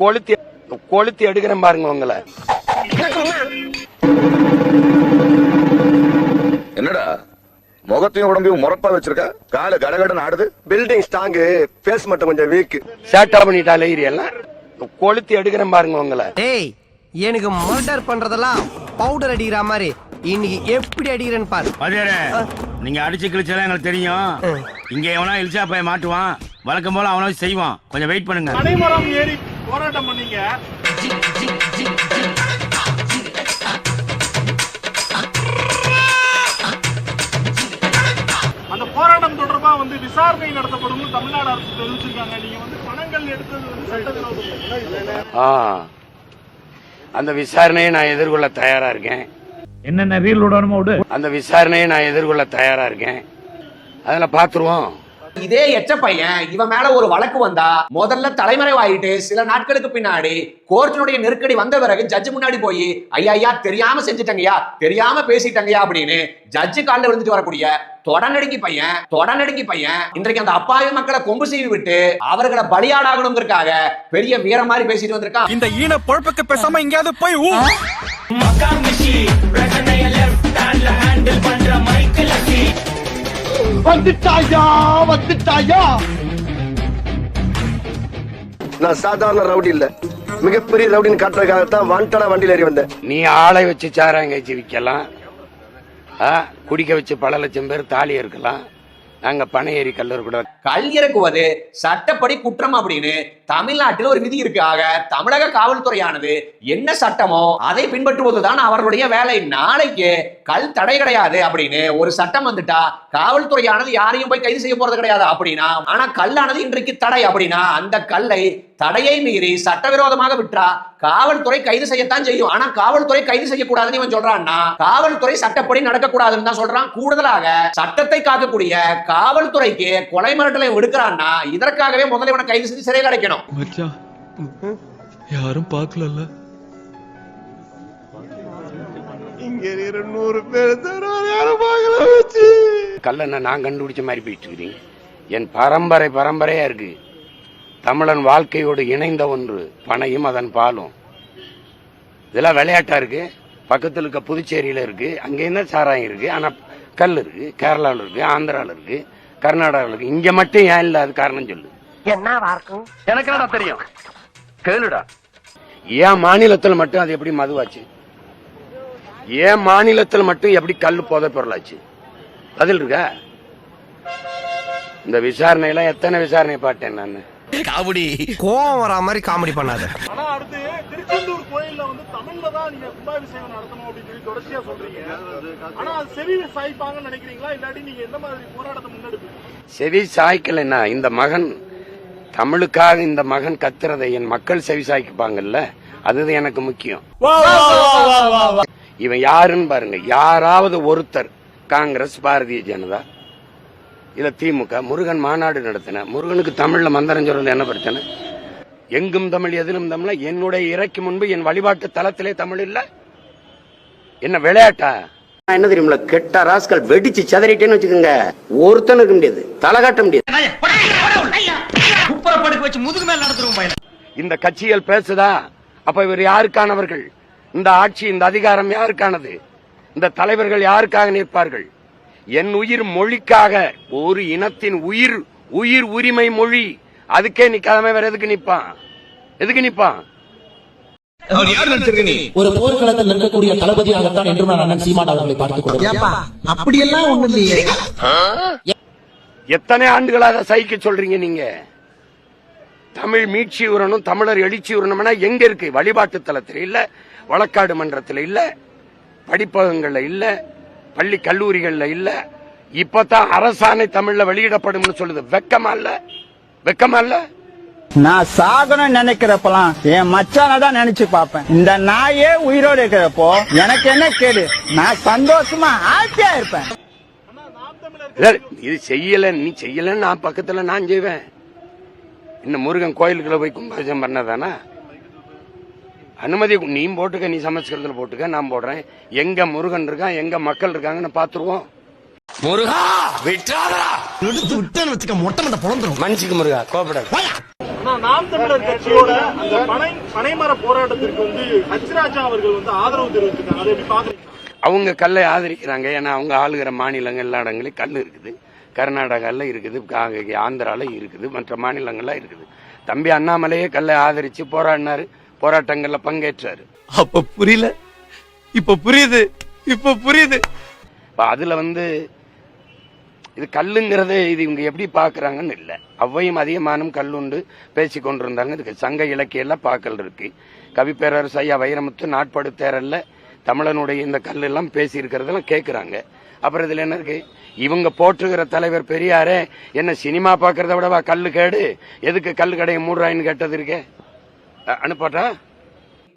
கொளுத்தி கொளுத்தி எடுக்கிறேன் பாருங்க உங்களை. என்னடா? முகத்தையும் உடம்பையும் முறப்பா வச்சிருக்க? காலு கடகடன் ஆடுது? பில்டிங் ஸ்ட்ராங்கு பேஸ் மட்டும் கொஞ்சம் வீக் சேட்டா பண்ணிட்டாலே எல்லாம். கொளுத்தி எடுக்கிறேன் பாருங்க உங்களை. டேய் எனக்கு மர்டர் பண்றதெல்லாம் பவுடர் அடிக்கிற மாதிரி. இன்னைக்கு எப்படி அடிக்கிறேன்னு பாரு. வாத்தியாரே நீங்க அடிச்சு கிழிச்செல்லாம் எங்களுக்கு தெரியும். இங்க எவனா இழிச்சா போய் மாட்டுவான். வழக்கம் போல அவனா செய்வான். கொஞ்சம் வெயிட் பண்ணுங்க. போராட்டம் பண்ணீங்க. அந்த போராட்டம் தொடர்பா வந்து விசாரணை நடத்தப்படும் தமிழ்நாடு அரசு தெரிவிச்சிருக்காங்க. நீங்க வந்து பணங்கள் எடுத்தது வந்து சட்டவிரோதம் ஆ. அந்த விசாரணையை நான் எதிர்கொள்ள தயாரா இருக்கேன். என்னென்ன ரீல் விடணுமோ அந்த விசாரணையை நான் எதிர்கொள்ள தயாரா இருக்கேன். அதில் பார்த்துருவோம் இதே எச்ச பையன் இவன் மேல ஒரு வழக்கு வந்தா முதல்ல தலைமறைவாயிட்டு சில நாட்களுக்கு பின்னாடி கோர்ட்டினுடைய நெருக்கடி வந்த பிறகு ஜட்ஜு முன்னாடி போய் ஐயா ஐயா தெரியாம செஞ்சுட்டங்கய்யா தெரியாம பேசிட்டங்கய்யா அப்படின்னு ஜட்ஜு காலில் விழுந்துட்டு வரக்கூடிய தொடநடுங்கி பையன் தொடநடுங்கி பையன் இன்றைக்கு அந்த அப்பாவி மக்களை கொம்பு செய்து விட்டு அவர்களை பலியாடாகணுங்கிறதுக்காக பெரிய வீர மாதிரி பேசிட்டு வந்திருக்கான். இந்த ஈன பொழப்புக்கு பேசாம எங்கேயாவது போய் ஊ நான் சாதாரண ரவுடி இல்ல. மிகப்பெரிய ரவுடின்னு காட்டுறதுக்காகத்தான் வாண்டடா வண்டியில ஏறி வந்தேன். நீ ஆளை வச்சு சாராங்காய்ச்சி விற்கலாம். ஆ, குடிக்க வச்சு பல லட்சம் பேர் தாலி இருக்கலாம். நாங்க பனை ஏறி கல்லூர் கூட கல் இறக்குவது சட்டப்படி குற்றம் அப்படின்னு தமிழ்நாட்டில் ஒரு விதி இருக்கு. ஆக தமிழக காவல்துறையானது என்ன சட்டமோ அதை பின்பற்றுவதுதான் அவர்களுடைய வேலை. நாளைக்கு கல் தடை கிடையாது அப்படின்னு ஒரு சட்டம் வந்துட்டா காவல்துறையானது யாரையும் போய் கைது செய்ய போறது கிடையாது அப்படின்னா ஆனா கல்லானது இன்றைக்கு தடை அப்படின்னா அந்த கல்லை தடையை மீறி சட்டவிரோதமாக விற்றா காவல்துறை கைது செய்யத்தான் செய்யும். ஆனா காவல்துறை கைது செய்யக்கூடாதுன்னு இவன் சொல்றான்னா காவல்துறை சட்டப்படி நடக்கக்கூடாதுன்னு தான் சொல்றான். கூடுதலாக சட்டத்தை காக்கக்கூடிய காவல்துறைக்கு கொலை மிரட்டலை விடுக்கிறான்னா இதற்காகவே முதல்ல இவனை கைது செஞ்சு சிறை கிடைக்கணும் மச்சான் யாரும் பார்க்கலல்ல கல்லனை நான் கண்டுபிடிச்ச மாதிரி போயிட்டு இருக்கிறீங்க என் பரம்பரை பரம்பரையா இருக்கு. தமிழன் வாழ்க்கையோடு இணைந்த ஒன்று பனையும் அதன் பாலும். இதெல்லாம் விளையாட்டா இருக்கு. பக்கத்துல இருக்க புதுச்சேரியில இருக்கு. அங்கேயும் தான் சாராயம் இருக்கு? ஆனா கல் இருக்கு. கேரளாவில் இருக்கு. ஆந்திராவில் இருக்கு. கர்நாடகாவில் இருக்கு. இங்க மட்டும் ஏன் இல்ல அது காரணம் சொல்லு. எனக்கு என்னடா தெரியும்? கேளுடா. ஏன் மாநிலத்தில் மட்டும் அது எப்படி மதுவாச்சு? ஏன் மாநிலத்தில் மட்டும் எப்படி கல் போதை பொருளாச்சு? பதில் இருக்கா? இந்த விசாரணையெல்லாம் எத்தனை விசாரணை பார்த்தேன் நான்? கோவம் வரா மாதிரி காமெடி பண்ணாத. ஆனா அடுத்து திருச்செந்தூர் கோயில்ல வந்து தமிழ்ல தான் நீங்க கும்பாபிஷேகம் நடத்தணும் அப்படின்னு சொல்லி தொடர்ச்சியா சொல்றீங்க. ஆனா அது செவி சாய்ப்பாங்கன்னு நினைக்கிறீங்களா? இல்லாட்டி நீங்க எந்த மாதிரி போராட்டத்தை முன்னெடுப்பீங்க? செவி சாய்க்கலைன்னா இந்த மகன் தமிழுக்காக இந்த மகன் கத்துறதை என் மக்கள் செவி சாய்க்குப்பாங்கல்ல அதுதான் எனக்கு முக்கியம். இவன் யாருன்னு பாருங்க. யாராவது ஒருத்தர் காங்கிரஸ் பாரதிய ஜனதா இல்ல திமுக முருகன் மாநாடு நடத்தின முருகனுக்கு தமிழ்ல மந்திரம் சொல்றது என்ன பிரச்சனை? எங்கும் தமிழ் எதிலும் தமிழ்? என்னுடைய இறைக்கு முன்பு என் வழிபாட்டு தலத்திலே தமிழ் இல்ல. என்ன விளையாட்டா? நான் என்ன தெரியுமில்ல கெட்ட ராஸ்கல் வெடிச்சு சதறிட்டேன்னு வச்சுக்கோங்க. ஒருத்தனும் இருக்க முடியாது. தலை காட்ட முடியாது. இந்த கட்சிகள் பேசுதா? அப்ப இவர் யாருக்கானவர்கள்? இந்த ஆட்சி இந்த அதிகாரம் யாருக்கானது? இந்த தலைவர்கள் யாருக்காக நிற்பார்கள்? என் உயிர் மொழிக்காக ஒரு இனத்தின் உயிர் உயிர் உரிமை மொழி. அதுக்கே நிக்காம வேற எதுக்கு நிப்பான் எதுக்கு நிப்பான் ஒரு போர்க்களத்தில் நிற்கக்கூடிய தளபதியாகத்தான் என்று நான் அண்ணன் சீமான் அவர்களை பார்த்துக் அப்படியெல்லாம் ஒண்ணு இல்லையே. எத்தனை ஆண்டுகளாக சகிக்க சொல்றீங்க நீங்க? தமிழ் மீட்சி உரணும் தமிழர் எழுச்சி உரணும்னா எங்க இருக்கு? வழிபாட்டு தலத்துல இல்ல வழக்காடு மன்றத்துல இல்ல படிப்பகங்கள்ல இல்ல பள்ளி கல்லூரிகள்ல இல்ல இப்பதான் அரசாணை தமிழ்ல வெளியிடப்படும்னு சொல்லுது. வெக்கமா இல்ல? வெக்கமா இல்ல? நான் சாகணும்னு நினைக்கிறப்பலாம் என் மச்சான தான் நினைச்சு பார்ப்பேன். இந்த நாயே உயிரோடு இருக்கிறப்போ எனக்கு என்ன கேடு? நான் சந்தோஷமா ஹாப்பியா இருப்பேன். இது செய்யல நீ செய்யல நான் பக்கத்துல நான் செய்வேன். இன்னும் முருகன் கோயிலுக்குள்ள போய் கும்பாபிஷேகம் பண்ணதானா? அனுமதி நீ போட்டுக்க நீ சமஸ்கிருதத்துல போட்டுக்க நான் போடுறேன். எங்க முருகன் இருக்கான் எங்க மக்கள் இருக்காங்கன்னு பாத்துருவோம் முருகா விட்டாதரா விட்டேன்னு வச்சுக்க மொட்டை மண்டை பொழந்துரும் மனுஷிக்கு முருகா கோபப்படாது. நாம் தமிழர் கட்சியோட அந்த பனை பனைமர போராட்டத்திற்கு வந்து ஹச்ராஜா அவர்கள் வந்து ஆதரவு தெரிவிச்சிருக்காங்க. அதை எப்படி பாக்குறீங்க அவங்க கல்லை ஆதரிக்கிறாங்க. ஏன்னா அவங்க ஆளுகிற மாநிலங்கள் எல்லா இடங்களையும் கல் இருக்குது. கர்நாடகாவில் இருக்குது ஆந்திரால இருக்குது மற்ற மாநிலங்கள்லாம் இருக்குது. தம்பி அண்ணாமலையே கல்லை ஆதரிச்சு போராடினாரு. போராட்டங்கள்ல பங்கேற்றாரு. அப்ப புரியல. இப்ப புரியுது. இப்ப புரியுது. அதுல வந்து இது கல்லுங்கிறது இது இவங்க எப்படி பாக்குறாங்கன்னு இல்ல. அவ்வையும் அதிகமானும் கல்லுண்டு பேசி கொண்டிருந்தாங்க. இதுக்கு சங்க இலக்கியம் பாக்கல் இருக்கு. கவிப்பேரரசு ஐயா வைரமுத்து நாட்படு தேரல்ல தமிழனுடைய இந்த கல் எல்லாம் பேசி இருக்கிறதெல்லாம் கேட்கறாங்க அப்புறம் இதுல என்ன இருக்கு? இவங்க போற்றுகிற தலைவர் பெரியாரே என்ன சினிமா பாக்குறத விடவா கல்லு கேடு? எதுக்கு கல்லு கடையை மூடுறாயின்னு கேட்டது இருக்கே? அனுப்பட்டா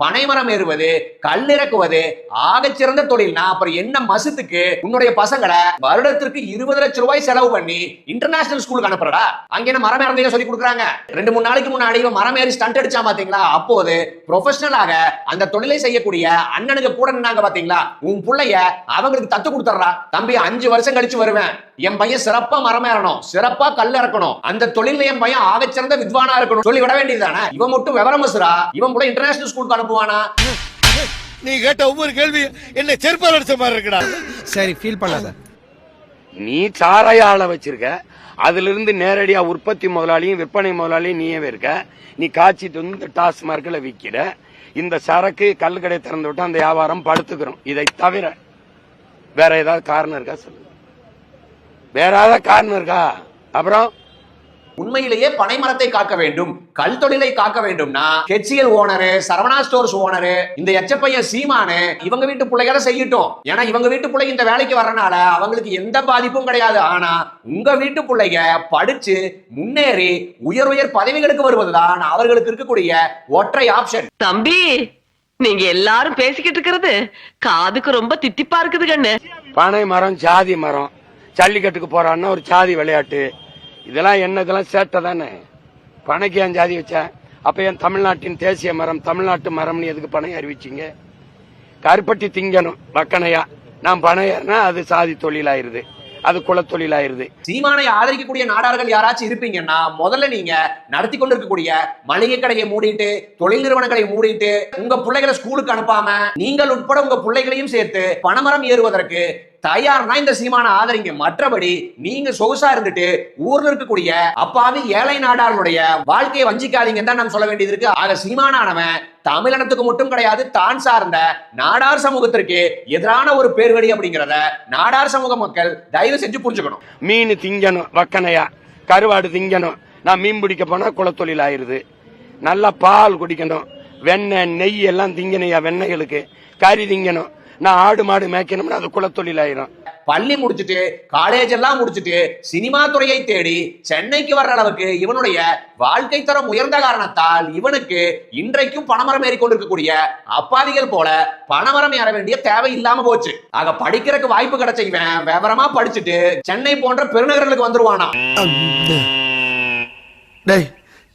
பனைமரம் ஏறுவது கல் இறக்குவது ஆகச்சிறந்த தொழில்னா அப்புறம் என்ன மசத்துக்கு உன்னுடைய பசங்களை வருடத்திற்கு இருபது லட்சம் ரூபாய் செலவு பண்ணி இன்டர்நேஷனல் ஸ்கூலுக்கு அனுப்புறடா? அங்க என்ன மரம் ஏறதையும் சொல்லி கொடுக்குறாங்க. ரெண்டு மூணு நாளைக்கு முன்னாடி மரம் ஏறி ஸ்டண்ட் அடிச்சா பாத்தீங்களா? அப்போது ப்ரொஃபஷனலாக அந்த தொழிலை செய்யக்கூடிய அண்ணனுக்கு கூட நின்னாங்க பாத்தீங்களா? உன் பிள்ளைய அவங்களுக்கு தத்து கொடுத்துறா தம்பி அஞ்சு வருஷம் கழிச்சு வருவேன். என் பையன் சிறப்பா மரம் ஏறணும் சிறப்பா கல் இறக்கணும். அந்த தொழில என் பையன் ஆகச்சிறந்த வித்வானா இருக்கணும். சொல்லி விட வேண்டியதுதானே? இவன் மட்டும் விவரம் இவன் கூட இன்டர்நேஷனல் ஸ்கூலுக்கு அனுப்புவானா நீ கேட்ட ஒவ்வொரு கேள்வி என்ன செருப்பால் அடிச்ச மாதிரி இருக்குடா. சரி ஃபீல் பண்ணாத. நீ சாராய ஆளை வச்சிருக்க. அதுல இருந்து நேரடியா உற்பத்தி முதலாளியும் விற்பனை முதலாளியும் நீயே இருக்க. நீ காய்ச்சிட்டு வந்து இந்த டாஸ்மார்க்கில் விற்கிற இந்த சரக்கு கல்லுக்கடை திறந்து விட்டு அந்த வியாபாரம் படுத்துக்கிறோம். இதை தவிர வேற ஏதாவது காரணம் இருக்கா? சொல்லு. வேற ஏதாவது காரணம் இருக்கா? அப்புறம்? உண்மையிலேயே பனைமரத்தை காக்க வேண்டும் கல் தொழிலை காக்க வேண்டும்னா HCL owner Saravana stores owner இந்த எச்சப்பையன் சீமானு இவங்க வீட்டு பிள்ளைகளை செய்யட்டும். ஏன்னா இவங்க வீட்டு பிள்ளைங்க இந்த வேலைக்கு வரனால அவங்களுக்கு எந்த பாதிப்பும் கிடையாது. ஆனா உங்க வீட்டு பிள்ளைங்க படிச்சு முன்னேறி உயர் உயர் பதவிகளுக்கு வருவதுதான் அவர்களுக்கு இருக்கக்கூடிய ஒற்றை ஆப்ஷன் தம்பி நீங்க எல்லாரும் பேசிக்கிட்டு இருக்கிறது காதுக்கு ரொம்ப தித்திப்பா இருக்குது கண்ணு. பனை மரம் ஜாதி மரம் ஜல்லிக்கட்டுக்கு போறான்னா ஒரு ஜாதி விளையாட்டு. இதெல்லாம் என்ன இதெல்லாம் சேட்டை தானே? பனைக்கு ஏன் ஜாதி வச்ச? அப்ப ஏன் தமிழ்நாட்டின் தேசிய மரம் தமிழ்நாட்டு மரம்னு எதுக்கு பனை அறிவிச்சீங்க? கருப்பட்டி திங்கணும் வக்கனையா நான் பனையர்னா அது சாதி தொழிலாயிருது அது குலத்தொழிலாயிருது. சீமானை ஆதரிக்கக்கூடிய நாடார்கள் யாராச்சும் இருப்பீங்கன்னா முதல்ல நீங்க நடத்தி கொண்டு இருக்கக்கூடிய மளிகை கடையை மூடிட்டு தொழில் நிறுவனங்களை மூடிட்டு உங்க பிள்ளைகளை ஸ்கூலுக்கு அனுப்பாம நீங்கள் உட்பட உங்க பிள்ளைகளையும் சேர்த்து பணமரம் ஏறுவதற்கு தயார்னா இந்த சீமான ஆதரிங்க. மற்றபடி நீங்க சொகுசா இருந்துட்டு ஊர்ல இருக்கக்கூடிய அப்பாவி ஏழை நாடார்களுடைய வாழ்க்கையை வஞ்சிக்காதீங்க தான் நம்ம சொல்ல வேண்டியது இருக்கு. ஆக சீமானானவன் தமிழினத்துக்கு மட்டும் கிடையாது தான் சார்ந்த நாடார் சமூகத்திற்கு எதிரான ஒரு பேர்வழி அப்படிங்கிறத நாடார் சமூக மக்கள் தயவு செஞ்சு புரிஞ்சுக்கணும். மீன் திங்கணும் வக்கனையா கருவாடு திங்கணும். நான் மீன் பிடிக்க போனா குளத்தொழில் ஆயிருது நல்லா பால் குடிக்கணும். வெண்ணெய் நெய் எல்லாம் திங்கணையா வெண்ணெய்களுக்கு. கறி திங்கணும். நான் ஆடு மாடு மேய்க்கணும்னா அது குலத்தொழில் ஆயிரும் பள்ளி முடிச்சுட்டு காலேஜ் எல்லாம் முடிச்சுட்டு சினிமா துறையை தேடி சென்னைக்கு வர்ற அளவுக்கு இவனுடைய வாழ்க்கை தரம் உயர்ந்த காரணத்தால் இவனுக்கு இன்றைக்கும் பணமரம் ஏறி கொண்டிருக்கக்கூடிய அப்பாவிகள் போல பணமரம் ஏற வேண்டிய தேவை இல்லாம போச்சு. ஆக படிக்கிறதுக்கு வாய்ப்பு கிடைச்ச இவன் விவரமா படிச்சுட்டு சென்னை போன்ற பெருநகர்களுக்கு வந்துருவானா டேய்